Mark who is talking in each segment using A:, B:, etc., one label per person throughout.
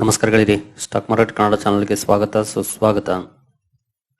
A: ನಮಸ್ಕಾರಗಳಿರಿ. Stock market Kannada ಚಾನಲ್ಗೆ ಸ್ವಾಗತ, ಸುಸ್ವಾಗತ.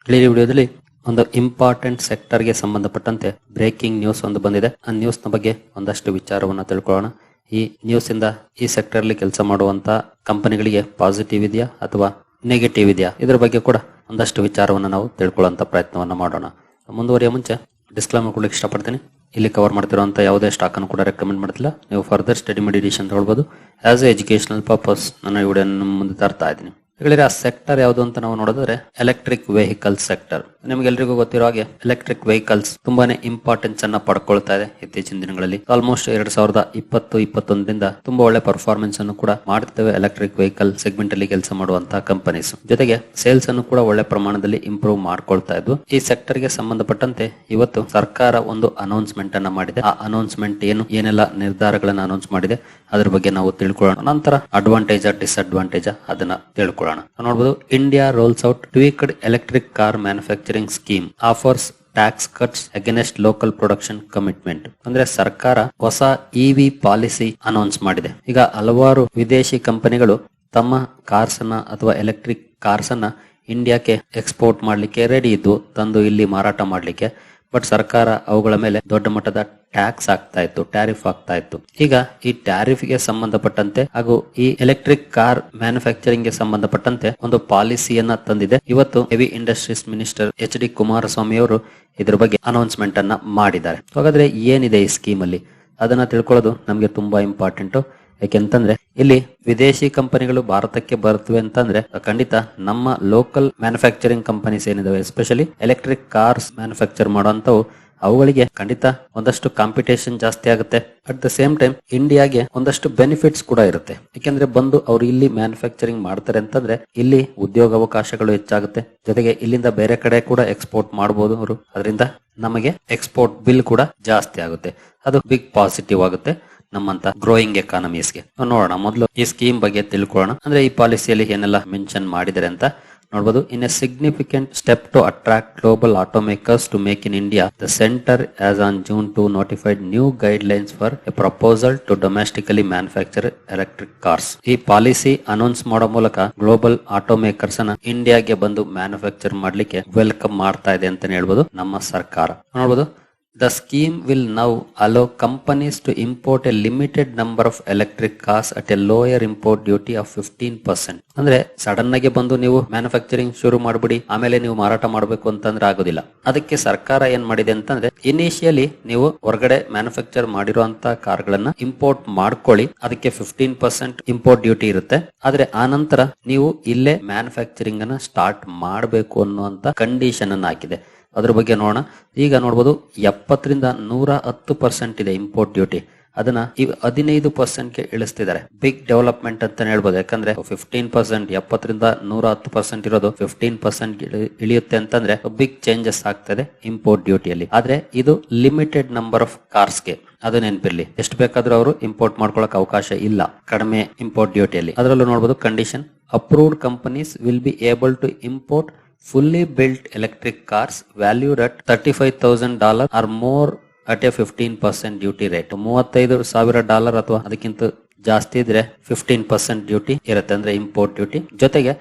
A: ಈ ವಿಡಿಯೋದಲ್ಲಿ ಒಂದು ಇಂಪಾರ್ಟೆಂಟ್ ಸೆಕ್ಟರ್ಗೆ ಸಂಬಂಧಪಟ್ಟಂತೆ ಬ್ರೇಕಿಂಗ್ ನ್ಯೂಸ್ ಒಂದು ಬಂದಿದೆ. ಆ ನ್ಯೂಸ್ನ ಬಗ್ಗೆ ಒಂದಷ್ಟು ವಿಚಾರವನ್ನ ತಿಳ್ಕೊಳ್ಳೋಣ. ಈ ನ್ಯೂಸ್ ಇಂದ ಈ ಸೆಕ್ಟರ್ ಅಲ್ಲಿ ಕೆಲಸ ಮಾಡುವಂತ ಕಂಪನಿಗಳಿಗೆ ಪಾಸಿಟಿವ್ ಇದೆಯಾ ಅಥವಾ ನೆಗೆಟಿವ್ ಇದೆಯಾ? ಇದರ ಬಗ್ಗೆ ಕೂಡ ಒಂದಷ್ಟು ವಿಚಾರವನ್ನ ನಾವು ತಿಳ್ಕೊಳ್ಳುವಂತ ಪ್ರಯತ್ನವನ್ನ ಮಾಡೋಣ. ಮುಂದುವರಿಯ ಮುಂಚೆ ಡಿಸ್ಕ್ಲೈಮರ್ ಕೊಡ್ಲಿಕ್ಕೆ ಇಷ್ಟಪಡ್ತೀನಿ. ಇಲ್ಲಿ ಕವರ್ ಮಾಡ್ತಿರುವಂತ ಯಾವುದೇ ಸ್ಟಾಕ್ ಅನ್ನು ಕೂಡ ರೆಕಮೆಂಡ್ ಮಾಡ್ತಿಲ್ಲ. ನೀವು ಫರ್ದರ್ ಸ್ಟಡಿ ಮೆಡಿಟೇಷನ್ ತಗೊಳ್ಬಹುದು ಆಸ್ ಎ ಎಜುಕೇಶನಲ್ ಪರ್ಪಸ್ ನನ್ನ ವಿಡಿಯೋ ಮುಂದೆ ತರ್ತಾ ಇದ್ದೀನಿ. ಹೇಳಿದ್ರೆ ಆ ಸೆಕ್ಟರ್ ಯಾವುದು ಅಂತ ನಾವು ನೋಡಿದ್ರೆ ಎಲೆಕ್ಟ್ರಿಕ್ ವೆಹಿಕಲ್ ಸೆಕ್ಟರ್ ನಿಮ್ಗೆಲ್ರಿಗೂ ಗೊತ್ತಿರೋ ಹಾಗೆ ಎಲೆಕ್ಟ್ರಿಕ್ ವೆಹಿಕಲ್ಸ್ ತುಂಬಾನೇ ಇಂಪಾರ್ಟೆನ್ಸ್ ಅನ್ನ ಪಡ್ಕೊಳ್ತಾ ಇದೆ ಇತ್ತೀಚಿನ ದಿನಗಳಲ್ಲಿ. ಆಲ್ಮೋಸ್ಟ್ ಎರಡ್ ಸಾವಿರದ ಇಪ್ಪತ್ತು, ಇಪ್ಪತ್ತೊಂದರಿಂದ ತುಂಬಾ ಒಳ್ಳೆ ಪರ್ಫಾರ್ಮೆನ್ಸ್ ಅನ್ನು ಕೂಡ ಮಾಡ್ತೇವೆ ಎಲೆಕ್ಟ್ರಿಕ್ ವೆಹಿಕಲ್ ಸೆಗ್ಮೆಂಟ್ ಅಲ್ಲಿ ಕೆಲಸ ಮಾಡುವಂತಹ ಕಂಪನೀಸ್ ಜೊತೆಗೆ ಸೇಲ್ಸ್ ಅನ್ನು ಕೂಡ ಒಳ್ಳೆ ಪ್ರಮಾಣದಲ್ಲಿ ಇಂಪ್ರೂವ್ ಮಾಡ್ಕೊಳ್ತಾ ಇದ್ದು, ಈ ಸೆಕ್ಟರ್ಗೆ ಸಂಬಂಧಪಟ್ಟಂತೆ ಇವತ್ತು ಸರ್ಕಾರ ಒಂದು ಅನೌನ್ಸ್ಮೆಂಟ್ ಅನ್ನ ಮಾಡಿದೆ. ಆ ಅನೌನ್ಸ್ಮೆಂಟ್ ಏನು, ಏನೆಲ್ಲ ನಿರ್ಧಾರಗಳನ್ನ ಅನೌನ್ಸ್ ಮಾಡಿದೆ, ಅದ್ರ ಬಗ್ಗೆ ನಾವು ತಿಳ್ಕೊಳ್ಳೋಣ. ನಂತರ ಅಡ್ವಾಂಟೇಜ್ ಡಿಸ್ಅಡ್ವಾಂಟೇಜ್ ಅದನ್ನ ತಿಳ್ಕೊಳ್ಳೋಣ. ನೋಡಬಹುದು India rolls out tweaked electric car manufacturing scheme offers tax cuts against local production commitment ಅಂದ್ರೆ ಸರ್ಕಾರ ಹೊಸ ಇವಿ ಪಾಲಿಸಿ ಅನೌನ್ಸ್ ಮಾಡಿದೆ. ಈಗ ಹಲವಾರು ವಿದೇಶಿ ಕಂಪನಿಗಳು ತಮ್ಮ ಕಾರ್ಸ್ ಅನ್ನ ಅಥವಾ ಎಲೆಕ್ಟ್ರಿಕ್ ಕಾರ್ಸ್ ಅನ್ನ ಇಂಡಿಯಾಕ್ಕೆ ಎಕ್ಸ್ಪೋರ್ಟ್ ಮಾಡ್ಲಿಕ್ಕೆ ರೆಡಿ ಇದ್ದು ತಂದು ಇಲ್ಲಿ ಮಾರಾಟ ಮಾಡ್ಲಿಕ್ಕೆ ಬಟ್ ಸರ್ಕಾರ ಅವುಗಳ ಮೇಲೆ ದೊಡ್ಡ ಮಟ್ಟದ ಟ್ಯಾಕ್ಸ್ ಆಗ್ತಾ ಇತ್ತು, ಟ್ಯಾರಿಫ್ ಆಗ್ತಾ ಇತ್ತು. ಈಗ ಈ ಟ್ಯಾರಿಫ್ಗೆ ಸಂಬಂಧಪಟ್ಟಂತೆ ಹಾಗೂ ಈ ಎಲೆಕ್ಟ್ರಿಕ್ ಕಾರ್ ಮ್ಯಾನುಫ್ಯಾಕ್ಚರಿಂಗ್ಗೆ ಸಂಬಂಧಪಟ್ಟಂತೆ ಒಂದು ಪಾಲಿಸಿಯನ್ನ ತಂದಿದೆ. ಇವತ್ತು heavy industries minister H D Kumaraswamy ಅವರು ಇದ್ರ ಬಗ್ಗೆ ಅನೌನ್ಸ್ಮೆಂಟ್ ಅನ್ನ ಮಾಡಿದ್ದಾರೆ. ಹಾಗಾದ್ರೆ ಏನಿದೆ ಈ ಸ್ಕೀಮ್ ಅಲ್ಲಿ ಅದನ್ನ ತಿಳ್ಕೊಳ್ಳೋದು ನಮಗೆ ತುಂಬಾ ಇಂಪಾರ್ಟೆಂಟ್. ಯಾಕೆಂತಂದ್ರೆ ಇಲ್ಲಿ ವಿದೇಶಿ ಕಂಪನಿಗಳು ಭಾರತಕ್ಕೆ ಬರುತ್ತವೆ ಅಂತಂದ್ರೆ ಖಂಡಿತ ನಮ್ಮ ಲೋಕಲ್ ಮ್ಯಾನುಫ್ಯಾಕ್ಚರಿಂಗ್ ಕಂಪನೀಸ್ ಏನಿದಾವೆ ಎಸ್ಪೆಷಲಿ ಎಲೆಕ್ಟ್ರಿಕ್ ಕಾರ್ಸ್ ಮ್ಯಾನುಫ್ಯಾಕ್ಚರ್ ಮಾಡುವಂತವು ಅವುಗಳಿಗೆ ಖಂಡಿತ ಒಂದಷ್ಟು ಕಾಂಪಿಟೇಷನ್ ಜಾಸ್ತಿ ಆಗುತ್ತೆ. ಅಟ್ ದ ಸೇಮ್ ಟೈಮ್ ಇಂಡಿಯಾಗೆ ಒಂದಷ್ಟು ಬೆನಿಫಿಟ್ಸ್ ಕೂಡ ಇರುತ್ತೆ. ಯಾಕೆಂದ್ರೆ ಬಂದು ಅವ್ರು ಇಲ್ಲಿ ಮ್ಯಾನುಫ್ಯಾಕ್ಚರಿಂಗ್ ಮಾಡ್ತಾರೆ ಅಂತಂದ್ರೆ ಇಲ್ಲಿ ಉದ್ಯೋಗ ಅವಕಾಶಗಳು ಹೆಚ್ಚಾಗುತ್ತೆ. ಜೊತೆಗೆ ಇಲ್ಲಿಂದ ಬೇರೆ ಕಡೆ ಕೂಡ ಎಕ್ಸ್ಪೋರ್ಟ್ ಮಾಡಬಹುದು ಅವರು. ಅದರಿಂದ ನಮಗೆ ಎಕ್ಸ್ಪೋರ್ಟ್ ಬಿಲ್ ಕೂಡ ಜಾಸ್ತಿ ಆಗುತ್ತೆ. ಅದು ಬಿಗ್ ಪಾಸಿಟಿವ್ ಆಗುತ್ತೆ. ನಮ್ಮಂತ ಗ್ರೋಯಿಂಗ್ ಎಕಾನಮೀಸ್ಗೆ ನೋಡೋಣ, ಮೊದಲು ಈ ಸ್ಕೀಮ್ ಬಗ್ಗೆ ತಿಳ್ಕೊಳ್ಳೋಣ. ಅಂದ್ರೆ ಈ ಪಾಲಿಸಿಯಲ್ಲಿ ಏನೆಲ್ಲ ಮೆನ್ಷನ್ ಮಾಡಿದರೆ ಅಂತ ನೋಡಬಹುದು in a significant step to attract global automakers to make in India the centre as on June two notified new guidelines for a proposal to domestically manufacture electric cars ಈ policy announce ಮಾಡೋ ಮೂಲಕ global ಆಟೋಮೇಕರ್ಸ್ ಅನ್ನ ಇಂಡಿಯಾಗೆ ಬಂದು manufacture ಮಾಡ್ಲಿಕ್ಕೆ welcome ಮಾಡ್ತಾ ಇದೆ ಅಂತಾನೆ ಹೇಳ್ಬೋದು ನಮ್ಮ ಸರ್ಕಾರ. ನೋಡಬಹುದು The scheme will now allow companies to import a limited number of electric cars at a lower import duty of 15%. ಅಂದ್ರೆ ಸಡನ್ ಆಗಿ ಬಂದು ನೀವು ಮ್ಯಾನುಫ್ಯಾಕ್ಚರಿಂಗ್ ಶುರು ಮಾಡ್ಬಿಡಿ, ಆಮೇಲೆ ನೀವು ಮಾರಾಟ ಮಾಡಬೇಕು ಅಂತಂದ್ರೆ ಆಗೋದಿಲ್ಲ. ಅದಕ್ಕೆ ಸರ್ಕಾರ ಏನ್ ಮಾಡಿದೆ ಅಂತಂದ್ರೆ ಇನಿಷಿಯಲಿ ನೀವು ಹೊರಗಡೆ ಮ್ಯಾನುಫ್ಯಾಕ್ಚರ್ ಮಾಡಿರುವಂತ ಕಾರ್ಗಳನ್ನ ಇಂಪೋರ್ಟ್ ಮಾಡ್ಕೊಳ್ಳಿ. ಅದಕ್ಕೆ ಫಿಫ್ಟೀನ್ ಪರ್ಸೆಂಟ್ ಇಂಪೋರ್ಟ್ ಡ್ಯೂಟಿ ಇರುತ್ತೆ. ಆದ್ರೆ ಆ ನಂತರ ನೀವು ಇಲ್ಲೇ ಮ್ಯಾನುಫ್ಯಾಕ್ಚರಿಂಗ್ ಅನ್ನ ಸ್ಟಾರ್ಟ್ ಮಾಡಬೇಕು ಅನ್ನುವಂತ ಕಂಡೀಷನ್ ಅನ್ನ ಹಾಕಿದೆ. ಅದ್ರ ಬಗ್ಗೆ ನೋಡೋಣ. ಈಗ ನೋಡ್ಬೋದು ಎಪ್ಪತ್ತರಿಂದ ನೂರ ಹತ್ತು ಪರ್ಸೆಂಟ್ ಇದೆ ಇಂಪೋರ್ಟ್ ಡ್ಯೂಟಿ ಅದನ್ನ ಹದಿನೈದು ಪರ್ಸೆಂಟ್ಗೆ ಇಳಿಸ್ತಿದ್ದಾರೆ. ಬಿಗ್ ಡೆವಲಪ್ಮೆಂಟ್ ಅಂತ ಹೇಳ್ಬೋದು. ಯಾಕಂದ್ರೆ ಫಿಫ್ಟೀನ್ ಪರ್ಸೆಂಟ್ ಎಪ್ಪತ್ತರಿಂದ ನೂರ ಹತ್ತು ಪರ್ಸೆಂಟ್ ಇರೋದು ಫಿಫ್ಟೀನ್ ಪರ್ಸೆಂಟ್ ಇಳಿಯುತ್ತೆ ಅಂತಂದ್ರೆ ಬಿಗ್ ಚೇಂಜಸ್ ಆಗ್ತದೆ ಇಂಪೋರ್ಟ್ ಡ್ಯೂಟಿಯಲ್ಲಿ ಆದ್ರೆ ಇದು ಲಿಮಿಟೆಡ್ ನಂಬರ್ ಆಫ್ ಕಾರ್ಸ್ಗೆ ಅದು ನೆನಪಿರ್ಲಿ. ಎಷ್ಟು ಬೇಕಾದ್ರೂ ಅವರು ಇಂಪೋರ್ಟ್ ಮಾಡ್ಕೊಳಕ್ ಅವಕಾಶ ಇಲ್ಲ ಕಡಿಮೆ ಇಂಪೋರ್ಟ್ ಡ್ಯೂಟಿಯಲ್ಲಿ ಅದರಲ್ಲೂ ನೋಡಬಹುದು condition approved companies will be able to import fully built electric cars valued at $35,000 or more at a 15% duty rate ಮೂವತ್ತೈದು ಸಾವಿರ ಡಾಲರ್ ಅಥವಾ ಅದಕ್ಕಿಂತ ಜಾಸ್ತಿ ಇದ್ರೆ ಫಿಫ್ಟೀನ್ ಪರ್ಸೆಂಟ್ ಡ್ಯೂಟಿ ಇರುತ್ತೆ ಅಂದ್ರೆ ಇಂಪೋರ್ಟ್ ಡ್ಯೂಟಿ ಜೊತೆಗೆ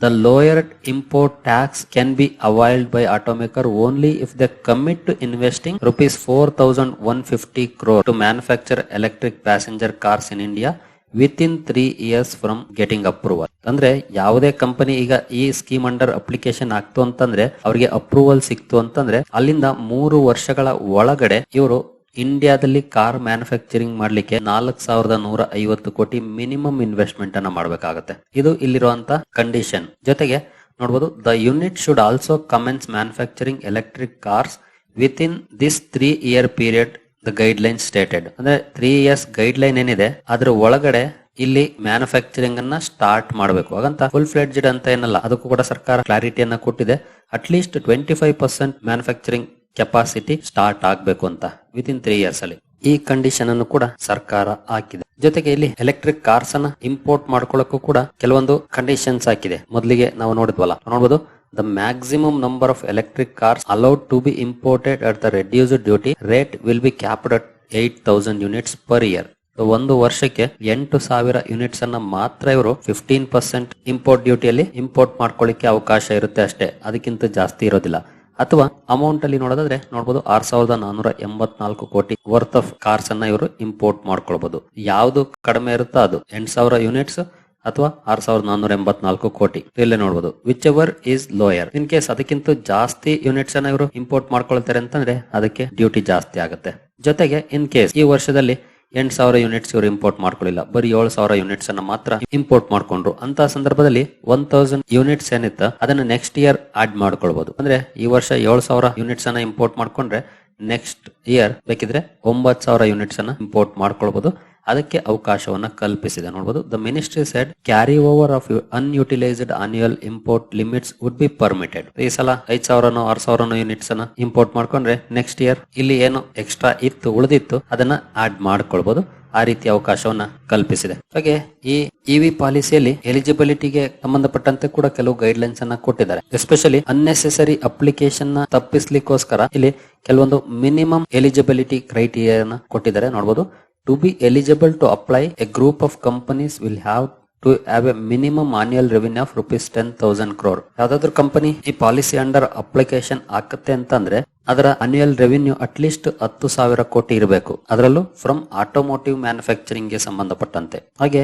A: the lower import tax can be availed by automaker only if the commit to investing rupees four thousand one fifty crore to manufacture electric passenger cars in India with three years from getting approval ಅಂದ್ರೆ ಯಾವುದೇ company ಈಗ ಈ scheme under application ಆಗ್ತು ಅಂತಂದ್ರೆ ಅವರಿಗೆ approval ಸಿಕ್ತು ಅಂತಂದ್ರೆ ಅಲ್ಲಿಂದ ಮೂರು ವರ್ಷಗಳ ಒಳಗಡೆ ಇವರು ಇಂಡಿಯಾದಲ್ಲಿ ಕಾರ್ ಮ್ಯಾನುಫ್ಯಾಕ್ಚರಿಂಗ್ ಮಾಡ್ಲಿಕ್ಕೆ ನಾಲ್ಕು ಸಾವಿರದ ನೂರ ಐವತ್ತು ಕೋಟಿ ಮಿನಿಮಮ್ ಇನ್ವೆಸ್ಟ್ಮೆಂಟ್ ಅನ್ನ ಮಾಡಬೇಕಾಗುತ್ತೆ. ಇದು ಇಲ್ಲಿರುವಂತ ಕಂಡೀಷನ್ ಜೊತೆಗೆ ನೋಡಬಹುದು the unit should also commence manufacturing electric cars within this three year period the guideline stated ಅಂದ್ರೆ ತ್ರೀ ಇಯರ್ಸ್ ಗೈಡ್ ಲೈನ್ ಏನಿದೆ, ಅದ್ರ ಒಳಗಡೆ ಇಲ್ಲಿ ಮ್ಯಾನುಫ್ಯಾಕ್ಚರಿಂಗ್ ಅನ್ನ ಸ್ಟಾರ್ಟ್ ಮಾಡಬೇಕು. ಹಾಗಂತ ಫುಲ್ ಫ್ಲೆಡ್ಜೆಡ್ ಅಂತ ಏನಲ್ಲ, ಅದಕ್ಕೂ ಕೂಡ ಸರ್ಕಾರ ಕ್ಲಾರಿಟಿಯನ್ನ ಕೊಟ್ಟಿದೆ. At least twenty five percent manufacturing capacity start ಆಗ್ಬೇಕು ಅಂತ ವಿತ್ ಇನ್ ತ್ರೀ ಇಯರ್ಸ್ ಅಲ್ಲಿ. ಈ ಕಂಡೀಷನ್ ಅನ್ನು ಕೂಡ ಸರ್ಕಾರ ಹಾಕಿದೆ. ಜೊತೆಗೆ ಇಲ್ಲಿ ಎಲೆಕ್ಟ್ರಿಕ್ ಕಾರ್ಸ್ ಅನ್ನ ಇಂಪೋರ್ಟ್ ಮಾಡ್ಕೊಳ್ಳಕ್ಕೂ ಕೂಡ ಕೆಲವೊಂದು ಕಂಡೀಷನ್ಸ್ ಹಾಕಿದೆ. ಮೊದಲಿಗೆ ನಾವು ನೋಡಿದ್ವಲ್ಲ ನೋಡಬಹುದು The maximum number of electric cars allowed to be imported at the reduced duty rate will be capped at 8,000 units per year. ಒಂದು ವರ್ಷಕ್ಕೆ ಎಂಟು ಸಾವಿರ ಯೂನಿಟ್ಸ್ ಅನ್ನ ಮಾತ್ರ ಇವರು ಫಿಫ್ಟೀನ್ ಪರ್ಸೆಂಟ್ ಇಂಪೋರ್ಟ್ ಡ್ಯೂಟಿಯಲ್ಲಿ ಇಂಪೋರ್ಟ್ ಮಾಡ್ಕೊಳ್ಳಿಕ್ಕೆ ಅವಕಾಶ ಇರುತ್ತೆ ಅಷ್ಟೇ. ಅದಕ್ಕಿಂತ ಜಾಸ್ತಿ ಇರೋದಿಲ್ಲ. ಅಥವಾ ಅಮೌಂಟ್ ಅಲ್ಲಿ ನೋಡೋದಾದ್ರೆ ನೋಡಬಹುದು ಆರ್ ಸಾವಿರದ ನಾನೂರ ಎಂಬತ್ನಾಲ್ಕು ಕೋಟಿ ವರ್ತ್ ಆಫ್ ಕಾರ್ಸ್ ಅನ್ನ ಇವರು ಇಂಪೋರ್ಟ್ ಮಾಡ್ಕೊಳ್ಬಹುದು ಯಾವ್ದು ಕಡಿಮೆ ಇರುತ್ತೋ ಅದು ಎಂಟು ಸಾವಿರ ಯೂನಿಟ್ಸ್ ಅಥವಾ ಆರ್ ಸಾವಿರದ ನಾನೂರ ಎಂಬತ್ನಾಲ್ಕು ಕೋಟಿ. ಇಲ್ಲೇ ನೋಡಬಹುದು whichever is lower in case ಅದಕ್ಕಿಂತ ಜಾಸ್ತಿ ಯೂನಿಟ್ಸ್ ಅನ್ನ ಇವರು ಇಂಪೋರ್ಟ್ ಮಾಡ್ಕೊಳ್ತಾರೆ ಅಂತಂದ್ರೆ ಅದಕ್ಕೆ ಡ್ಯೂಟಿ ಜಾಸ್ತಿ ಆಗುತ್ತೆ. ಜೊತೆಗೆ ಇನ್ ಕೇಸ್ ಈ ವರ್ಷದಲ್ಲಿ ಎಂಟ್ ಸಾವಿರ ಯೂನಿಟ್ಸ್ ಇವರು ಇಂಪೋರ್ಟ್ ಮಾಡ್ಕೊಳ್ಳಿಲ್ಲ ಬರೀ ಏಳು ಸಾವಿರ ಯೂನಿಟ್ಸ್ ಅನ್ನ ಮಾತ್ರ ಇಂಪೋರ್ಟ್ ಮಾಡ್ಕೊಂಡ್ರು. ಅಂತ ಸಂದರ್ಭದಲ್ಲಿ ಒನ್ ತೌಸಂಡ್ ಯೂನಿಟ್ಸ್ ಏನಿತ್ತ ಅದನ್ನ ನೆಕ್ಸ್ಟ್ ಇಯರ್ ಆಡ್ ಮಾಡ್ಕೊಳ್ಬಹುದು ಅಂದ್ರೆ ಈ ವರ್ಷ ಏಳು ಸಾವಿರ ಯೂನಿಟ್ಸ್ ಅನ್ನ ಇಂಪೋರ್ಟ್ ಮಾಡ್ಕೊಂಡ್ರೆ ನೆಕ್ಸ್ಟ್ ಇಯರ್ ಬೇಕಿದ್ರೆ ಒಂಬತ್ತು ಸಾವಿರ ಯೂನಿಟ್ಸ್ ಅನ್ನ ಇಂಪೋರ್ಟ್ ಮಾಡ್ಕೊಳ್ಬಹುದು ಅದಕ್ಕೆ ಅವಕಾಶವನ್ನ ಕಲ್ಪಿಸಿದೆ. ನೋಡಬಹುದು the ministry said carry over of unutilised annual import limits would be permitted ಈ ಸಲ ಐದ್ ಸಾವಿರನೋ ಆರ್ ಸಾವಿರನೋ ಯೂನಿಟ್ಸ್ ಅನ್ನ ಇಂಪೋರ್ಟ್ ಮಾಡ್ಕೊಂಡ್ರೆ ನೆಕ್ಸ್ಟ್ ಇಯರ್ ಇಲ್ಲಿ ಏನು ಎಕ್ಸ್ಟ್ರಾ ಇತ್ತು, ಉಳಿದಿತ್ತು, ಅದನ್ನ ಆಡ್ ಮಾಡ್ಕೊಳ್ಬಹುದು ಆ ರೀತಿ ಅವಕಾಶವನ್ನ ಕಲ್ಪಿಸಿದೆ. ಹಾಗೆ ಈ ಇವಿ ಪಾಲಿಸಿಯಲ್ಲಿ ಎಲಿಜಿಬಿಲಿಟಿಗೆ ಸಂಬಂಧಪಟ್ಟಂತೆ ಕೂಡ ಕೆಲವು ಗೈಡ್ ಲೈನ್ಸ್ ಅನ್ನ ಕೊಟ್ಟಿದ್ದಾರೆ. ಎಸ್ಪೆಷಲಿ ಅನ್ನೆಸೆಸರಿ ಅಪ್ಲಿಕೇಶನ್ನ ತಪ್ಪಿಸ್ಲಿಕ್ಕೋಸ್ಕರ ಇಲ್ಲಿ ಕೆಲವೊಂದು ಮಿನಿಮಮ್ ಎಲಿಜಿಬಿಲಿಟಿ ಕ್ರೈಟೀರಿಯಾನ ಕೊಟ್ಟಿದ್ದಾರೆ. ನೋಡಬಹುದು to be eligible to apply a group of companies will have to have a minimum annual revenue of rupees ten thousand crore ಯಾವ್ದಾದ್ರು ಕಂಪನಿ ಈ ಪಾಲಿಸಿ ಅಂಡರ್ ಅಪ್ಲಿಕೇಶನ್ ಹಾಕತ್ತೆ ಅಂತಂದ್ರೆ ಅದರ ಅನ್ಯುಯಲ್ ರೆವಿನ್ಯೂ ಅಟ್ಲೀಸ್ಟ್ ಹತ್ತು ಸಾವಿರ ಕೋಟಿ ಇರಬೇಕು. ಅದರಲ್ಲೂ ಫ್ರಮ್ ಆಟೋಮೋಟಿವ್ ಮ್ಯಾನುಫ್ಯಾಕ್ಚರಿಂಗ್ಗೆ ಸಂಬಂಧಪಟ್ಟಂತೆ. ಹಾಗೆ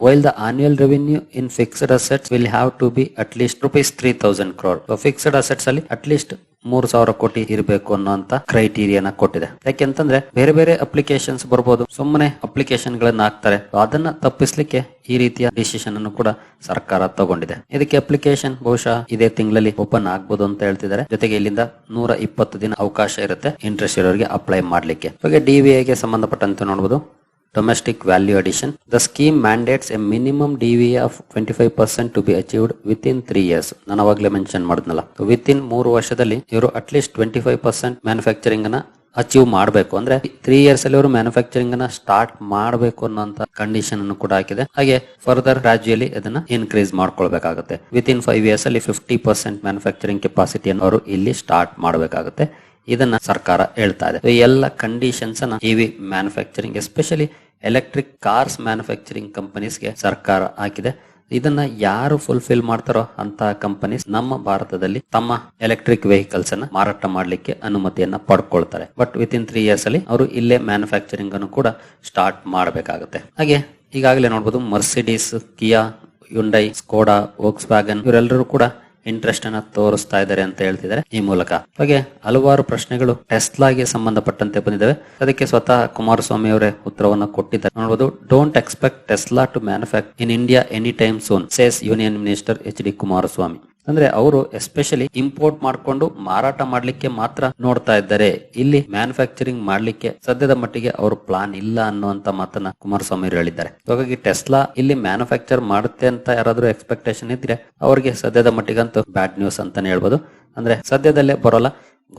A: while the annual revenue in fixed assets will have to be at least rupees three thousand crore fixed assets ಅಲ್ಲಿ ಅಟ್ ಲೀಸ್ಟ್ ಮೂರು ಸಾವಿರ ಕೋಟಿ ಇರಬೇಕು ಅನ್ನೋಂತ ಕ್ರೈಟೀರಿಯಾನ ಕೊಟ್ಟಿದೆ. ಯಾಕೆಂತಂದ್ರೆ ಬೇರೆ ಬೇರೆ ಅಪ್ಲಿಕೇಶನ್ಸ್ ಬರ್ಬೋದು. ಸುಮ್ಮನೆ ಅಪ್ಲಿಕೇಶನ್ ಗಳನ್ನ ಹಾಕ್ತಾರೆ. ಅದನ್ನ ತಪ್ಪಿಸ್ಲಿಕ್ಕೆ ಈ ರೀತಿಯ ಡಿಸಿಷನ್ ಅನ್ನು ಕೂಡ ಸರ್ಕಾರ ತಗೊಂಡಿದೆ. ಇದಕ್ಕೆ ಅಪ್ಲಿಕೇಶನ್ ಬಹುಶಃ ಇದೇ ತಿಂಗಳಲ್ಲಿ ಓಪನ್ ಆಗ್ಬೋದು ಅಂತ ಹೇಳ್ತಿದ್ದಾರೆ. ಜೊತೆಗೆ ಇಲ್ಲಿಂದ ನೂರ ಇಪ್ಪತ್ತು ದಿನ ಅವಕಾಶ ಇರುತ್ತೆ ಇಂಟ್ರೆಸ್ಟ್ ಇರೋರಿಗೆ ಅಪ್ಲೈ ಮಾಡ್ಲಿಕ್ಕೆ. ಹಾಗೆ ಡಿವಿಎಗೆ ಸಂಬಂಧಪಟ್ಟಂತೆ ನೋಡಬಹುದು domestic value addition. The scheme mandates a minimum DVA of 25% to be achieved within 3 years. ನಾನು ಅವಾಗಲೇ ಮೆನ್ಷನ್ ಮಾಡಿದ್ನಲ್ಲ. ವಿತಿನ್ ಮೂರು ವರ್ಷದಲ್ಲಿ ಇವರು at least twenty five percent manufacturing ಅನ್ನ ಅಚೀವ್ ಮಾಡಬೇಕು. ಅಂದ್ರೆ ತ್ರೀ ಇಯರ್ಸ್ ಅಲ್ಲಿ ಅವರು ಮ್ಯಾನುಫ್ಯಾಕ್ಚರಿಂಗ್ ಅನ್ನ ಸ್ಟಾರ್ಟ್ ಮಾಡಬೇಕು ಅನ್ನೋಂತ ಕಂಡೀಷನ್ ಅನ್ನು ಕೂಡ ಹಾಕಿದೆ. ಹಾಗೆ ಫರ್ದರ್ ಗ್ರಾಜುಯಲಿ ಅದನ್ನ ಇನ್ಕ್ರೀಸ್ ಮಾಡ್ಕೊಳ್ಬೇಕಾಗುತ್ತೆ. ವಿತಿನ್ ಫೈವ್ ಇಯರ್ಸ್ ಅಲ್ಲಿ ಫಿಫ್ಟಿ ಪರ್ಸೆಂಟ್ ಮ್ಯಾನುಫ್ಯಾಕ್ಚರಿಂಗ್ ಕೆಪಾಸಿಟಿಯನ್ನು ಅವರು ಇಲ್ಲಿ ಸ್ಟಾರ್ಟ್ ಮಾಡಬೇಕಾಗುತ್ತೆ. ಇದನ್ನ ಸರ್ಕಾರ ಹೇಳ್ತಾ ಇದೆ. ಎಲ್ಲ ಕಂಡೀಷನ್ಸ್ ಅನ್ನ EV manufacturing especially electric cars manufacturing ಕಂಪನೀಸ್ಗೆ ಸರ್ಕಾರ ಹಾಕಿದೆ. ಇದನ್ನ ಯಾರು ಫುಲ್ಫಿಲ್ ಮಾಡ್ತಾರೋ ಅಂತ ಕಂಪನೀಸ್ ನಮ್ಮ ಭಾರತದಲ್ಲಿ ತಮ್ಮ ಎಲೆಕ್ಟ್ರಿಕ್ ವೆಹಿಕಲ್ಸ್ ಅನ್ನ ಮಾರಾಟ ಮಾಡಲಿಕ್ಕೆ ಅನುಮತಿಯನ್ನ ಪಡ್ಕೊಳ್ತಾರೆ. But within three years ಅಲ್ಲಿ ಅವರು ಇಲ್ಲೇ ಮ್ಯಾನುಫ್ಯಾಕ್ಚರಿಂಗ್ ಅನ್ನು ಕೂಡ ಸ್ಟಾರ್ಟ್ ಮಾಡಬೇಕಾಗುತ್ತೆ. ಹಾಗೆ ಈಗಾಗಲೇ ನೋಡಬಹುದು Mercedes Kia Hyundai Skoda Volkswagen ಇವರೆಲ್ಲರೂ ಕೂಡ ಇಂಟ್ರೆಸ್ಟ್ ಅನ್ನ ತೋರಿಸ್ತಾ ಇದ್ದಾರೆ ಅಂತ ಹೇಳ್ತಿದ್ದಾರೆ ಈ ಮೂಲಕ. ಹಾಗೆ ಹಲವಾರು ಪ್ರಶ್ನೆಗಳು ಟೆಸ್ಲಾಗೆ ಸಂಬಂಧಪಟ್ಟಂತೆ ಬಂದಿದ್ದಾವೆ. ಅದಕ್ಕೆ ಸ್ವತಃ ಕುಮಾರಸ್ವಾಮಿ ಅವರೇ ಉತ್ತರವನ್ನು ಕೊಟ್ಟಿದ್ದಾರೆ. ನೋಡಬಹುದು don't expect Tesla to manufacture in India any time soon says union minister H D Kumaraswamy ಅಂದ್ರೆ ಅವರು ಎಸ್ಪೆಷಲಿ ಇಂಪೋರ್ಟ್ ಮಾಡ್ಕೊಂಡು ಮಾರಾಟ ಮಾಡ್ಲಿಕ್ಕೆ ಮಾತ್ರ ನೋಡ್ತಾ ಇದ್ದಾರೆ. ಇಲ್ಲಿ ಮ್ಯಾನುಫ್ಯಾಕ್ಚರಿಂಗ್ ಮಾಡ್ಲಿಕ್ಕೆ ಸದ್ಯದ ಮಟ್ಟಿಗೆ ಅವರು ಪ್ಲಾನ್ ಇಲ್ಲ ಅನ್ನುವಂತ ಮಾತನ್ನ ಕುಮಾರಸ್ವಾಮಿ ಹೇಳಿದ್ದಾರೆ. ಹಾಗಾಗಿ ಟೆಸ್ಲಾ ಇಲ್ಲಿ ಮ್ಯಾನುಫ್ಯಾಕ್ಚರ್ ಮಾಡುತ್ತೆ ಅಂತ ಯಾರಾದ್ರೂ ಎಕ್ಸ್ಪೆಕ್ಟೇಷನ್ ಇದ್ರೆ ಅವರಿಗೆ ಸದ್ಯದ ಮಟ್ಟಿಗಂತೂ ಬ್ಯಾಡ್ ನ್ಯೂಸ್ ಅಂತಾನೆ ಹೇಳ್ಬೋದು. ಅಂದ್ರೆ ಸದ್ಯದಲ್ಲೇ ಬರೋಲ್ಲ.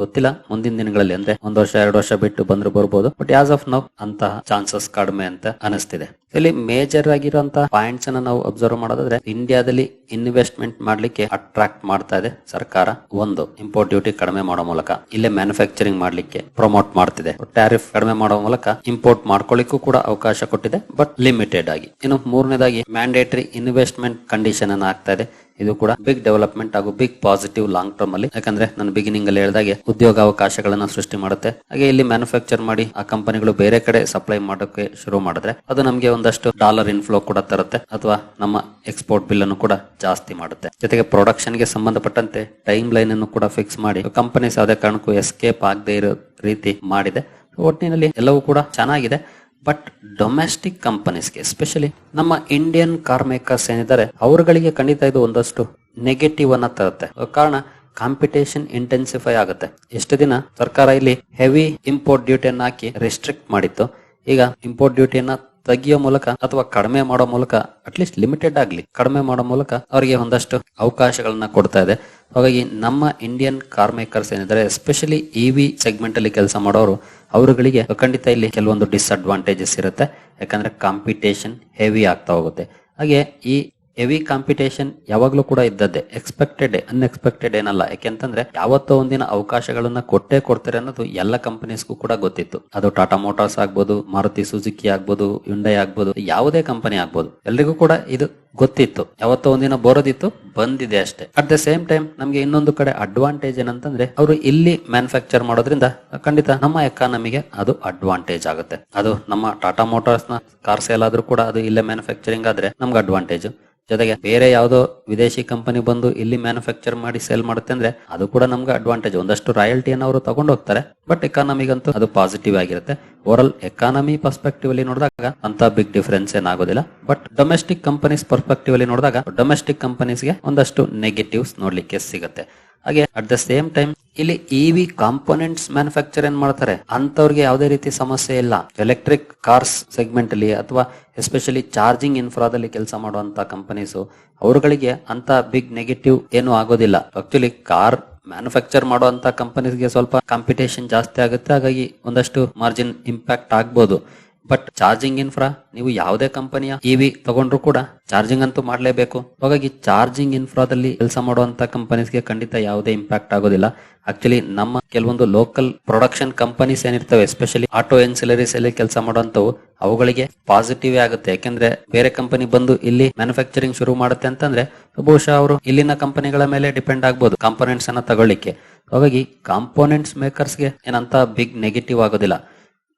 A: ಗೊತ್ತಿಲ್ಲ ಮುಂದಿನ ದಿನಗಳಲ್ಲಿ ಅಂದ್ರೆ ಒಂದ್ ವರ್ಷ, ಎರಡು ವರ್ಷ ಬಿಟ್ಟು ಬಂದ್ರು ಬರ್ಬೋದು. ಬಟ್ ಆಸ್ ಆಫ್ ನೌ ಅಂತ ಚಾನ್ಸಸ್ ಕಡಿಮೆ ಅಂತ ಅನಿಸ್ತಿದೆ. ಇಲ್ಲಿ ಮೇಜರ್ ಆಗಿರುವಂತಹ ಪಾಯಿಂಟ್ಸ್ ಅನ್ನ ನಾವು ಅಬ್ಸರ್ವ್ ಮಾಡೋದಾದ್ರೆ ಇಂಡಿಯಾದಲ್ಲಿ ಇನ್ವೆಸ್ಟ್ಮೆಂಟ್ ಮಾಡ್ಲಿಕ್ಕೆ ಅಟ್ರಾಕ್ಟ್ ಮಾಡ್ತಾ ಇದೆ ಸರ್ಕಾರ. ಒಂದು ಇಂಪೋರ್ಟ್ ಡ್ಯೂಟಿ ಕಡಿಮೆ ಮಾಡೋ ಮೂಲಕ. ಇಲ್ಲೇ ಮ್ಯಾನುಫ್ಯಾಕ್ಚರಿಂಗ್ ಮಾಡ್ಲಿಕ್ಕೆ ಪ್ರಮೋಟ್ ಮಾಡ್ತಿದೆ. ಟ್ಯಾರಿಫ್ ಕಡಿಮೆ ಮಾಡೋ ಮೂಲಕ ಇಂಪೋರ್ಟ್ ಮಾಡ್ಕೊಳ್ಳಿಕ್ಕೂ ಕೂಡ ಅವಕಾಶ ಕೊಟ್ಟಿದೆ ಬಟ್ ಲಿಮಿಟೆಡ್ ಆಗಿ. ಇನ್ನು ಮೂರನೇದಾಗಿ ಮ್ಯಾಂಡೇಟರಿ ಇನ್ವೆಸ್ಟ್ಮೆಂಟ್ ಕಂಡೀಷನ್ ಅನ್ನ ಆಗ್ತಾ ಇದೆ. ಇದು ಕೂಡ ಬಿಗ್ ಡೆವಲಪ್ಮೆಂಟ್ ಹಾಗೂ ಬಿಗ್ ಪಾಸಿಟಿವ್ ಲಾಂಗ್ ಟರ್ಮ್ ಅಲ್ಲಿ. ಯಾಕಂದ್ರೆ ನಾನು ಬಿಗಿನಿಂಗ್ ಅಲ್ಲಿ ಹೇಳಿದಾಗೆ ಉದ್ಯೋಗಾವಕಾಶಗಳನ್ನ ಸೃಷ್ಟಿ ಮಾಡುತ್ತೆ. ಹಾಗೆ ಇಲ್ಲಿ ಮ್ಯಾನುಫ್ಯಾಕ್ಚರ್ ಮಾಡಿ ಆ ಕಂಪನಿಗಳು ಬೇರೆ ಕಡೆ ಸಪ್ಲೈ ಮಾಡೋಕೆ ಶುರು ಮಾಡಿದ್ರೆ ಅದು ನಮಗೆ ಒಂದಷ್ಟು ಡಾಲರ್ ಇನ್ಫ್ಲೋ ಕೂಡ ತರುತ್ತೆ ಅಥವಾ ನಮ್ಮ ಎಕ್ಸ್ಪೋರ್ಟ್ ಬಿಲ್ ಅನ್ನು ಕೂಡ ಜಾಸ್ತಿ ಮಾಡುತ್ತೆ. ಜೊತೆಗೆ ಪ್ರೊಡಕ್ಷನ್ಗೆ ಸಂಬಂಧಪಟ್ಟಂತೆ ಟೈಮ್ ಲೈನ್ ಅನ್ನು ಕೂಡ ಫಿಕ್ಸ್ ಮಾಡಿ ಕಂಪನೀಸ್ ಯಾವುದೇ ಕಾರಣಕ್ಕೂ ಎಸ್ಕೇಪ್ ಆಗದೆ ಇರೋ ರೀತಿ ಮಾಡಿದೆ. ಒಟ್ಟಿನಲ್ಲಿ ಎಲ್ಲವೂ ಕೂಡ ಚೆನ್ನಾಗಿದೆ. ಬಟ್ ಡೊಮೆಸ್ಟಿಕ್ ಕಂಪನೀಸ್ಗೆ ಎಸ್ಪೆಷಲಿ ನಮ್ಮ ಇಂಡಿಯನ್ ಕಾರ್ ಮೇಕರ್ಸ್ ಏನಿದ್ದಾರೆ, ಅವರುಗಳಿಗೆ ಖಂಡಿತ ಇದು ಒಂದಷ್ಟು ನೆಗೆಟಿವ್ ಅನ್ನ ತರುತ್ತೆ. ಕಾರಣ ಕಾಂಪಿಟೇಷನ್ ಇಂಟೆನ್ಸಿಫೈ ಆಗುತ್ತೆ. ಎಷ್ಟು ದಿನ ಸರ್ಕಾರ ಇಲ್ಲಿ ಹೆವಿ ಇಂಪೋರ್ಟ್ ಡ್ಯೂಟಿಯನ್ನು ಹಾಕಿ ರೆಸ್ಟ್ರಿಕ್ಟ್ ಮಾಡಿತ್ತು. ಈಗ ಇಂಪೋರ್ಟ್ ಡ್ಯೂಟಿಯನ್ನ ತೆಗಿಯೋ ಮೂಲಕ ಅಥವಾ ಕಡಿಮೆ ಮಾಡೋ ಮೂಲಕ ಅಟ್ಲೀಸ್ಟ್ ಲಿಮಿಟೆಡ್ ಆಗಲಿ, ಕಡಿಮೆ ಮಾಡೋ ಮೂಲಕ ಅವರಿಗೆ ಒಂದಷ್ಟು ಅವಕಾಶಗಳನ್ನ ಕೊಡ್ತಾ ಇದೆ. ಹಾಗಾಗಿ ನಮ್ಮ ಇಂಡಿಯನ್ ಕಾರ್ ಮೇಕರ್ಸ್ ಏನಿದ್ದಾರೆ ಎಸ್ಪೆಷಲಿ ಇ ವಿ ಸೆಗ್ಮೆಂಟ್ ಅಲ್ಲಿ ಕೆಲಸ ಮಾಡೋರು ಅವರುಗಳಿಗೆ ಖಂಡಿತ ಇಲ್ಲಿ ಕೆಲವೊಂದು ಡಿಸ್ಅಡ್ವಾಂಟೇಜಸ್ ಇರುತ್ತೆ. ಯಾಕಂದ್ರೆ ಕಾಂಪಿಟೇಷನ್ ಹೆವಿ ಆಗ್ತಾ ಹೋಗುತ್ತೆ. ಹಾಗೆ ಈ ಹೆವಿ ಕಾಂಪಿಟೇಷನ್ ಯಾವಾಗ್ಲೂ ಕೂಡ ಇದ್ದದ್ದೇ. ಎಕ್ಸ್ಪೆಕ್ಟೆಡ್ ಅನ್ಎಕ್ಸ್ಪೆಕ್ಟೆಡ್ ಏನಲ್ಲ. ಯಾಕೆಂತಂದ್ರೆ ಯಾವತ್ತೋ ಒಂದಿನ ಅವಕಾಶಗಳನ್ನ ಕೊಟ್ಟೇ ಕೊಡ್ತಾರೆ ಅನ್ನೋದು ಎಲ್ಲ ಕಂಪನೀಸ್ಗೂ ಕೂಡ ಗೊತ್ತಿತ್ತು. ಅದು ಟಾಟಾ ಮೋಟಾರ್ಸ್ ಆಗ್ಬೋದು ಮಾರುತಿ ಸುಜುಕಿ ಆಗ್ಬೋದು ಯುಂಡೈ ಆಗ್ಬೋದು, ಯಾವುದೇ ಕಂಪನಿ ಆಗ್ಬೋದು. ಎಲ್ರಿಗೂ ಕೂಡ ಇದು ಗೊತ್ತಿತ್ತು. ಯಾವತ್ತೋ ಒಂದಿನ ಬರೋದಿತ್ತು, ಬಂದಿದೆ ಅಷ್ಟೇ. ಅಟ್ ದ ಸೇಮ್ ಟೈಮ್ ನಮ್ಗೆ ಇನ್ನೊಂದು ಕಡೆ ಅಡ್ವಾಂಟೇಜ್ ಏನಂತಂದ್ರೆ ಅವರು ಇಲ್ಲಿ ಮ್ಯಾನುಫ್ಯಾಕ್ಚರ್ ಮಾಡೋದ್ರಿಂದ ಖಂಡಿತ ನಮ್ಮ ಎಕಾನಮಿಗೆ ಅದು ಅಡ್ವಾಂಟೇಜ್ ಆಗುತ್ತೆ. ಅದು ನಮ್ಮ ಟಾಟಾ ಮೋಟಾರ್ಸ್ನ ಕಾರ್ ಸೇಲ್ ಆದ್ರೂ ಕೂಡ ಅದು ಇಲ್ಲೇ ಮ್ಯಾನುಫ್ಯಾಕ್ಚರಿಂಗ್ ಆದ್ರೆ ನಮ್ಗೆ ಅಡ್ವಾಂಟೇಜ್ ಜೊತೆಗೆ ಬೇರೆ ಯಾವುದೋ ವಿದೇಶಿ ಕಂಪನಿ ಬಂದು ಇಲ್ಲಿ ಮ್ಯಾನುಫ್ಯಾಕ್ಚರ್ ಮಾಡಿ ಸೇಲ್ ಮಾಡುತ್ತೆ ಅಂದ್ರೆ ಅದು ಕೂಡ ನಮ್ಗೆ ಅಡ್ವಾಂಟೇಜ್ ಒಂದಷ್ಟು ರಾಯಲ್ಟಿಯನ್ನು ಅವರು ತಗೊಂಡು ಹೋಗ್ತಾರೆ ಬಟ್ ಎಕಾನಮಿಗಂತೂ ಅದು ಪಾಸಿಟಿವ್ ಆಗಿರುತ್ತೆ. ಓವರ್ ಎಕಾನಮಿ ಪರ್ಸ್ಪೆಕ್ಟಿವ್ ಅಲ್ಲಿ ನೋಡಿದಾಗ ಅಂತ ಬಿಗ್ ಡಿಫರೆನ್ಸ್ ಏನಾಗೋದಿಲ್ಲ. ಬಟ್ ಡೊಮೆಸ್ಟಿಕ್ ಕಂಪನೀಸ್ ಪರ್ಸ್ಪೆಕ್ಟಿವ್ ಅಲ್ಲಿ ನೋಡಿದಾಗ ಡೊಮೆಸ್ಟಿಕ್ ಕಂಪನೀಸ್ಗೆ ಒಂದಷ್ಟು ನೆಗೆಟಿವ್ಸ್ ನೋಡ್ಲಿಕ್ಕೆ ಸಿಗುತ್ತೆ. ಹಾಗೆ ಅಟ್ ದ ಸೇಮ್ ಟೈಮ್ ಇಲ್ಲಿ ಇವಿ ಕಾಂಪೋನೆಂಟ್ಸ್ ಮ್ಯಾನುಫ್ಯಾಕ್ಚರ್ ಏನ್ ಮಾಡ್ತಾರೆ? ಅಂತವ್ರಿಗೆ ಯಾವುದೇ ರೀತಿ ಸಮಸ್ಯೆ ಇಲ್ಲ. ಎಲೆಕ್ಟ್ರಿಕ್ ಕಾರ್ಸ್ ಸೆಗ್ಮೆಂಟ್ ಅಲ್ಲಿ ಅಥವಾ ಎಸ್ಪೆಷಲಿ ಚಾರ್ಜಿಂಗ್ ಇನ್ಫ್ರಾದಲ್ಲಿ ಕೆಲಸ ಮಾಡುವಂತ ಕಂಪನೀಸ್ ಅವರುಗಳಿಗೆ ಅಂತ ಬಿಗ್ ನೆಗೆಟಿವ್ ಏನು ಆಗೋದಿಲ್ಲ. ಆಕ್ಚುಲಿ ಕಾರ್ ಮ್ಯಾನುಫ್ಯಾಕ್ಚರ್ ಮಾಡುವಂತ ಕಂಪನೀಸ್ಗೆ ಸ್ವಲ್ಪ ಕಾಂಪಿಟೇಷನ್ ಜಾಸ್ತಿ ಆಗುತ್ತೆ. ಹಾಗಾಗಿ ಒಂದಷ್ಟು ಮಾರ್ಜಿನ್ ಇಂಪ್ಯಾಕ್ಟ್ ಆಗ್ಬೋದು. ಬಟ್ ಚಾರ್ಜಿಂಗ್ ಇನ್ಫ್ರಾ ನೀವು ಯಾವುದೇ ಕಂಪನಿಯ ಇವಿ ತಗೊಂಡ್ರು ಕೂಡ ಚಾರ್ಜಿಂಗ್ ಅಂತೂ ಮಾಡಲೇಬೇಕು. ಹಾಗಾಗಿ ಚಾರ್ಜಿಂಗ್ ಇನ್ಫ್ರಾದಲ್ಲಿ ಕೆಲಸ ಮಾಡುವಂತ ಕಂಪನೀಸ್ಗೆ ಖಂಡಿತ ಯಾವುದೇ ಇಂಪ್ಯಾಕ್ಟ್ ಆಗೋದಿಲ್ಲ. ಆಕ್ಚುಲಿ ನಮ್ಮ ಕೆಲವೊಂದು local production companies ಏನಿರ್ತವೆ especially auto ಎನ್ಸಿಲರೀಸ್ ಅಲ್ಲಿ ಕೆಲಸ ಮಾಡುವಂತವು ಅವುಗಳಿಗೆ ಪಾಸಿಟಿವ್ ಆಗುತ್ತೆ. ಯಾಕೆಂದ್ರೆ ಬೇರೆ ಕಂಪನಿ ಬಂದು ಇಲ್ಲಿ ಮ್ಯಾನುಫ್ಯಾಕ್ಚರಿಂಗ್ ಶುರು ಮಾಡುತ್ತೆ ಅಂತಂದ್ರೆ, ಬಹುಶಃ ಅವರು ಇಲ್ಲಿನ ಕಂಪನಿಗಳ ಮೇಲೆ ಡಿಪೆಂಡ್ ಆಗ್ಬೋದು ಕಾಂಪೋನೆಂಟ್ಸ್ ಅನ್ನ ತಗೊಳ್ಳಿಕ್ಕೆ. ಹಾಗಾಗಿ ಕಾಂಪೋನೆಂಟ್ಸ್ ಮೇಕರ್ಸ್ಗೆ ಏನಂತ ಬಿಗ್ ನೆಗೆಟಿವ್ ಆಗೋದಿಲ್ಲ.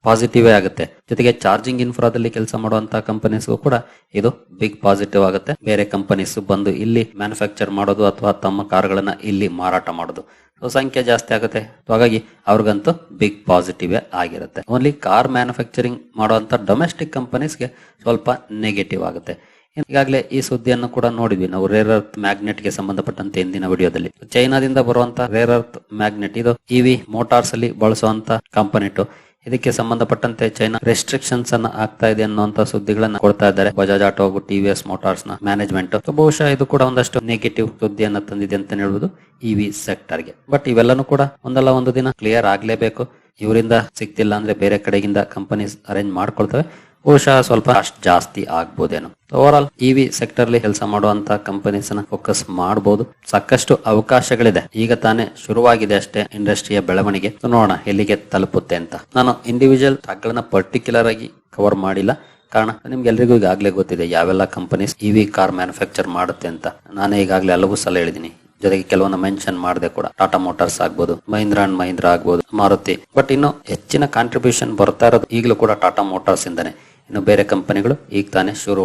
A: ಪಾಸಿಟಿವ್ ಆಗುತ್ತೆ. ಜೊತೆಗೆ ಚಾರ್ಜಿಂಗ್ ಇನ್ಫ್ರಾದಲ್ಲಿ ಕೆಲಸ ಮಾಡುವಂತ ಕಂಪನೀಸ್ಗೂ ಕೂಡ ಇದು ಬಿಗ್ ಪಾಸಿಟಿವ್ ಆಗುತ್ತೆ. ಬೇರೆ ಕಂಪನೀಸ್ ಬಂದು ಇಲ್ಲಿ ಮ್ಯಾನುಫ್ಯಾಕ್ಚರ್ ಮಾಡೋದು ಅಥವಾ ತಮ್ಮ ಕಾರ್ಗಳನ್ನ ಇಲ್ಲಿ ಮಾರಾಟ ಮಾಡೋದು. ಸೊ, ಸಂಖ್ಯೆ ಜಾಸ್ತಿ ಆಗುತ್ತೆ. ಹಾಗಾಗಿ ಅವ್ರಿಗಂತೂ ಬಿಗ್ ಪಾಸಿಟಿವ್ ಆಗಿರುತ್ತೆ. ಓನ್ಲಿ ಕಾರ್ ಮ್ಯಾನುಫ್ಯಾಕ್ಚರಿಂಗ್ ಮಾಡುವಂತ ಡೊಮೆಸ್ಟಿಕ್ ಕಂಪನೀಸ್ಗೆ ಸ್ವಲ್ಪ ನೆಗೆಟಿವ್ ಆಗುತ್ತೆ. ಈಗಾಗಲೇ ಈ ಸುದ್ದಿಯನ್ನು ಕೂಡ ನೋಡಿದ್ವಿ. ನಾವು ರೇರ್ ಅರ್ತ್ ಮ್ಯಾಗ್ನೆಟ್ಗೆ ಸಂಬಂಧಪಟ್ಟಂತೆ ಇಂದಿನ ವಿಡಿಯೋದಲ್ಲಿ. ಚೈನಾದಿಂದ ಬರುವಂತ ರೇರ್ ಅರ್ತ್ ಮ್ಯಾಗ್ನೆಟ್ ಇದು ಇವಿ ಮೋಟಾರ್ಸ್ ಅಲ್ಲಿ ಬಳಸುವಂತ ಕಂಪನಿಟು ಇದಕ್ಕೆ ಸಂಬಂಧಪಟ್ಟಂತೆ ಚೈನಾ ರೆಸ್ಟ್ರಿಕ್ಷನ್ಸ್ ಅನ್ನ ಆಗ್ತಾ ಇದೆ ಅನ್ನುವಂತ ಸುದ್ದಿಗಳನ್ನ ಕೊಡ್ತಾ ಇದ್ದಾರೆ. ಬಜಾಜ್ ಆಟೋ ಹಾಗೂ ಟಿವಿಎಸ್ ಮೋಟಾರ್ಸ್ನ ಮ್ಯಾನೇಜ್ಮೆಂಟ್ ಬಹುಶಃ ಇದು ಕೂಡ ಒಂದಷ್ಟು ನೆಗೆಟಿವ್ ಸುದ್ದಿಯನ್ನ ತಂದಿದೆ ಅಂತ ಹೇಳ್ಬೋದು ಇವಿ ಸೆಕ್ಟರ್ಗೆ. ಬಟ್ ಇವೆಲ್ಲನೂ ಕೂಡ ಒಂದಲ್ಲ ಒಂದು ದಿನ ಕ್ಲಿಯರ್ ಆಗ್ಲೇಬೇಕು. ಇವರಿಂದ ಸಿಗ್ತಿಲ್ಲ ಅಂದ್ರೆ ಬೇರೆ ಕಡೆಗಿಂದ ಕಂಪನೀಸ್ ಅರೇಂಜ್ ಮಾಡ್ಕೊಳ್ತವೆ. ಬಹುಶಃ ಸ್ವಲ್ಪ ಅಷ್ಟು ಜಾಸ್ತಿ ಆಗ್ಬೋದೇನೋ. ಓವರ್ ಆಲ್ ಇವಿ ಸೆಕ್ಟರ್ ಅಲ್ಲಿ ಕೆಲಸ ಮಾಡುವಂತ ಕಂಪನೀಸ್ನ ಫೋಕಸ್ ಮಾಡಬಹುದು ಸಾಕಷ್ಟು ಅವಕಾಶಗಳಿದೆ. ಈಗ ತಾನೇ ಶುರುವಾಗಿದೆ ಅಷ್ಟೇ ಇಂಡಸ್ಟ್ರಿಯ ಬೆಳವಣಿಗೆ. ನೋಡೋಣ ಎಲ್ಲಿಗೆ ತಲುಪುತ್ತೆ ಅಂತ. ನಾನು ಇಂಡಿವಿಜುವಲ್ ಗಳನ್ನ ಪರ್ಟಿಕ್ಯುಲರ್ ಆಗಿ ಕವರ್ ಮಾಡಿಲ್ಲ. ಕಾರಣ ನಿಮ್ಗೆ ಎಲ್ರಿಗೂ ಈಗಾಗಲೇ ಗೊತ್ತಿದೆ ಯಾವೆಲ್ಲ ಕಂಪನೀಸ್ ಇವಿ ಕಾರ್ ಮ್ಯಾನುಫ್ಯಾಕ್ಚರ್ ಮಾಡುತ್ತೆ ಅಂತ. ನಾನೇ ಈಗಾಗಲೇ ಹಲವು ಸಲ ಹೇಳಿದೀನಿ. ಜೊತೆಗೆ ಕೆಲವೊಂದು ಮೆನ್ಷನ್ ಮಾಡಿದೆ ಕೂಡ. ಟಾಟಾ ಮೋಟಾರ್ಸ್ ಆಗ್ಬೋದು ಮಹೀಂದ್ರ ಅಂಡ್ ಮಹೀಂದ್ರ ಆಗ್ಬೋದು ಮಾರುತಿ ಬಟ್ ಇನ್ನು ಹೆಚ್ಚಿನ ಕಾಂಟ್ರಿಬ್ಯೂಷನ್ ಬರ್ತಾ ಇರೋದು ಈಗಲೂ ಕೂಡ ಟಾಟಾ ಮೋಟಾರ್ಸ್ ಇಂದಾನೆ. ಇನ್ನು ಬೇರೆ ಕಂಪನಿಗಳು ಈಗ ತಾನೇ ಶುರು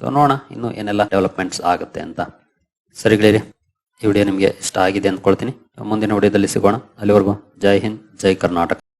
A: So, ನೋಡೋಣ ಇನ್ನು ಏನೆಲ್ಲ ಡೆವಲಪ್ಮೆಂಟ್ಸ್ ಆಗುತ್ತೆ ಅಂತ. ಸರಿಗಳಿರಿ ಈ ವಿಡಿಯೋ ನಿಮಗೆ ಇಷ್ಟ ಆಗಿದೆ ಅಂದ್ಕೊಳ್ತೀನಿ. ಮುಂದಿನ ವಿಡಿಯೋದಲ್ಲಿ ಸಿಗೋಣ. ಅಲ್ಲಿವರೆಗೂ ಜೈ ಹಿಂದ್, ಜೈ ಕರ್ನಾಟಕ.